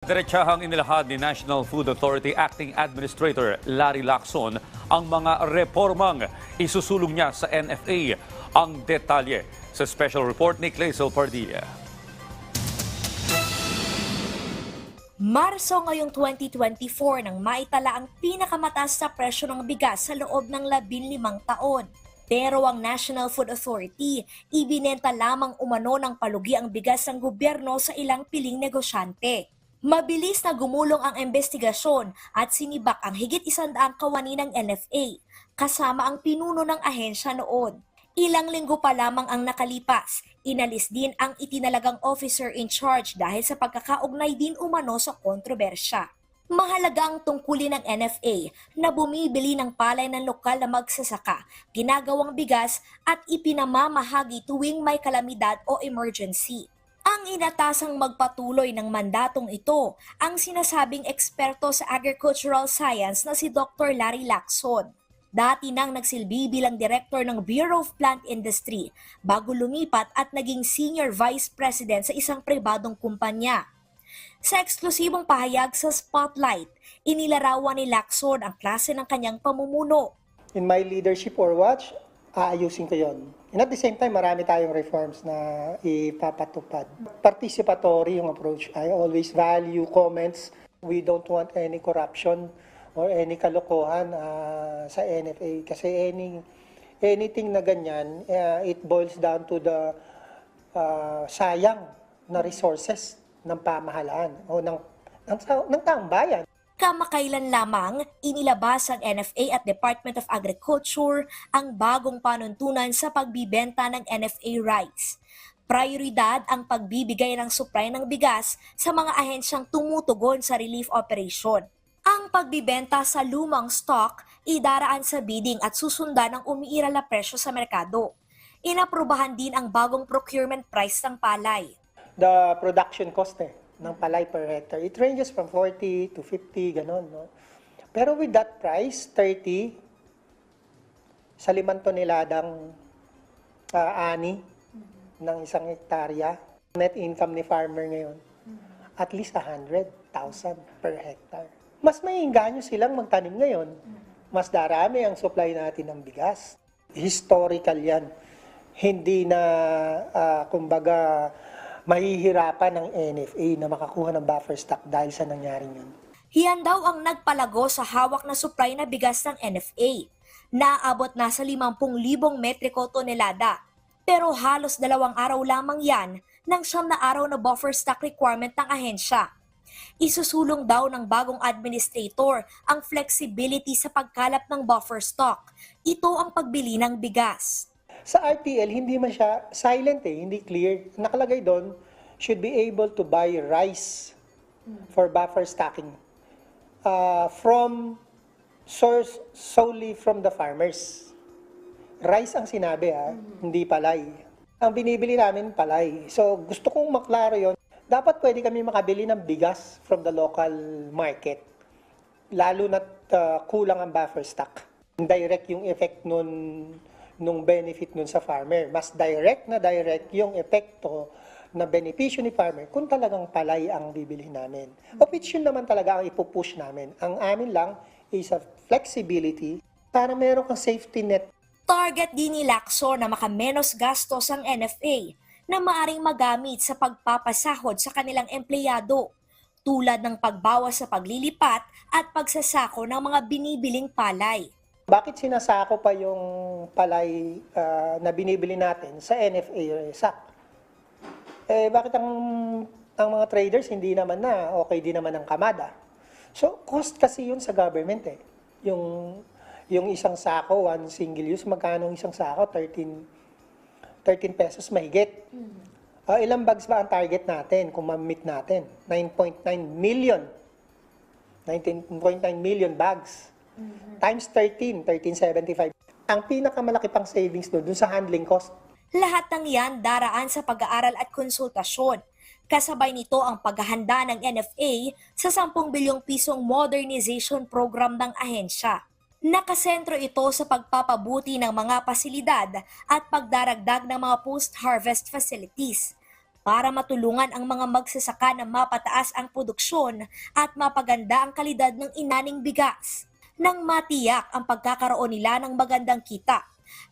Diretsahang inilahad ni National Food Authority Acting Administrator Larry Lacson ang mga reformang isusulong niya sa NFA. Ang detalye sa special report ni Clazel Pardilla. Marso ngayong 2024 nang maitala ang pinakamataas sa presyo ng bigas sa loob ng 15 taon. Pero ang National Food Authority, ibinenta lamang umano ng palugi ang bigas ng gobyerno sa ilang piling negosyante. Mabilis na gumulong ang investigasyon at sinibak ang higit isandaang kawani ng NFA, kasama ang pinuno ng ahensya noon. Ilang linggo pa lamang ang nakalipas, inalis din ang itinalagang officer in charge dahil sa pagkakaugnay din umano sa kontrobersya. Mahalaga ang tungkulin ng NFA na bumibili ng palay ng lokal na magsasaka, ginagawang bigas at ipinamamahagi tuwing may kalamidad o emergency. Ang inatasang magpatuloy ng mandatong ito ang sinasabing eksperto sa agricultural science na si Dr. Larry Lacson. Dati nang nagsilbi bilang director ng Bureau of Plant Industry bago lumipat at naging senior vice president sa isang pribadong kumpanya. Sa eksklusibong pahayag sa Spotlight, inilarawan ni Lacson ang klase ng kanyang pamumuno. in my leadership or watch, aayusin ko yon. And at the same time, marami tayong reforms na ipapatupad. Participatory yung approach. I always value comments. We don't want any corruption or any kalokohan ah, sa NFA. Kasi any, anything na ganyan, ah, it boils down to the ah, sayang na resources ng pamahalaan o ng, ng, ng taong bayan. Kamakailan lamang, inilabas ng NFA at Department of Agriculture ang bagong panuntunan sa pagbibenta ng NFA rice. Prioridad ang pagbibigay ng supply ng bigas sa mga ahensyang tumutugon sa relief operation. Ang pagbibenta sa lumang stock idaraan sa bidding at susundan ng umiiral na presyo sa merkado. Inaprubahan din ang bagong procurement price ng palay. the production cost eh, ng palay per hectare. It ranges from 40 to 50, ganon. No? Pero with that price, 30, sa limang toneladang ah, ani ng isang hektarya, net income ni farmer ngayon, at least 100,000 per hectare. Mas maiinganyo silang magtanim ngayon. Mas darami ang supply natin ng bigas. Historical yan. Hindi na, ah, kumbaga, mahihirapan ng NFA na makakuha ng buffer stock dahil sa nangyaring yun. Hiyan daw ang nagpalago sa hawak na supply na bigas ng NFA. Naabot na sa 50,000 metriko tonelada. Pero halos dalawang araw lamang yan ng siyam na araw na buffer stock requirement ng ahensya. Isusulong daw ng bagong administrator ang flexibility sa pagkalap ng buffer stock. Ito ang pagbili ng bigas. Sa RTL, hindi man siya silent eh, hindi clear. Nakalagay doon, should be able to buy rice for buffer stocking uh, from source solely from the farmers. Rice ang sinabi ha, hindi palay. Ang binibili namin palay. So gusto kong maklaro yon. Dapat pwede kami makabili ng bigas from the local market. Lalo na kulang ang buffer stock. Direct yung effect nun nung benefit nun sa farmer. Mas direct na direct yung epekto na benepisyo ni farmer kung talagang palay ang bibili namin. Of which yun naman talaga ang ipupush namin. Ang amin lang is a flexibility para meron kang safety net Target din ni Lacson na makamenos gastos ang NFA na maaring magamit sa pagpapasahod sa kanilang empleyado tulad ng pagbawas sa paglilipat at pagsasako ng mga binibiling palay. Bakit sinasako pa yung palay ah, na binibili natin sa NFA SAC? Eh, bakit ang, ang mga traders hindi naman na, okay din naman ang kamada? So, cost kasi yun sa government eh. Yung, yung isang sako, one single use, magkano ang isang sako? 13, 13 pesos mahigit. Ah, ilang bags ba ang target natin kung ma-meet natin? 9.9 million. 19.9 million bags. Times 13, 1375. Ang pinakamalaki pang savings doon, doon sa handling cost. Lahat ng yan daraan sa pag-aaral at konsultasyon. Kasabay nito ang paghahanda ng NFA sa 10 bilyong pisong modernization program ng ahensya. Nakasentro ito sa pagpapabuti ng mga pasilidad at pagdaragdag ng mga post-harvest facilities. para matulungan ang mga magsasaka na mapataas ang produksyon at mapaganda ang kalidad ng inaning bigas nang matiyak ang pagkakaroon nila ng magandang kita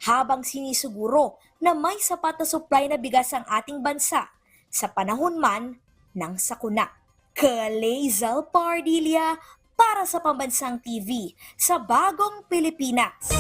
habang sinisiguro na may sapat na supply na bigas ang ating bansa sa panahon man ng sakuna. Kalezal Pardilla para sa Pambansang TV sa Bagong Pilipinas.